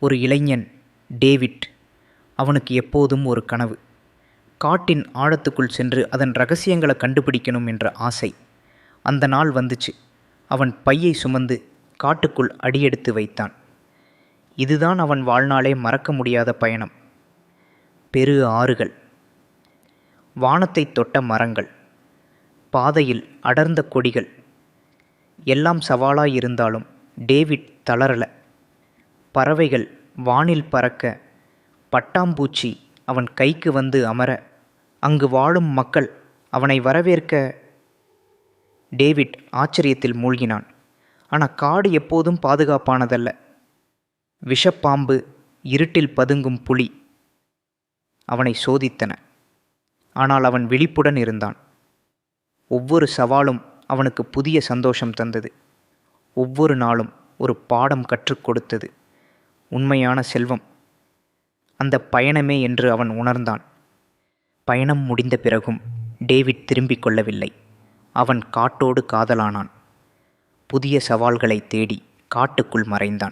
ஒரு இளைஞன் டேவிட். அவனுக்கு எப்போதும் ஒரு கனவு. காட்டின் ஆழத்துக்குள் சென்று அதன் ரகசியங்களை கண்டுபிடிக்கணும் என்ற ஆசை. அந்த நாள் வந்துச்சு. அவன் பையை சுமந்து காட்டுக்குள் அடியெடுத்து வைத்தான். இதுதான் அவன் வாழ்நாளே மறக்க முடியாத பயணம். பெரு ஆறுகள். வானத்தை தொட்ட மரங்கள். பாதையில் அடர்ந்த கொடிகள். எல்லாம் சவாலாய் இருந்தாலும் டேவிட் தளரல. பறவைகள் வானில் பறக்க பட்டாம்பூச்சி அவன் கைக்கு வந்து அமர அங்கு வாழும் மக்கள் அவனை வரவேற்க டேவிட் ஆச்சரியத்தில் மூழ்கினான். ஆனால் காடு எப்போதும் பாதுகாப்பானதல்ல. விஷப்பாம்பு இருட்டில் பதுங்கும் புலி அவனை சோதித்தன. ஆனால் அவன் விழிப்புடன் இருந்தான். ஒவ்வொரு சவாலும் அவனுக்கு புதிய சந்தோஷம் தந்தது. ஒவ்வொரு நாளும் ஒரு பாடம் கற்றுக் கொடுத்தது. உண்மையான செல்வம். அந்த பயணமே என்று அவன் உணர்ந்தான். பயணம் முடிந்த பிறகும் டேவிட் திரும்பிக் கொள்ளவில்லை. அவன் காட்டோடு காதலானான். புதிய சவால்களை தேடி காட்டுக்குள் மறைந்தான்.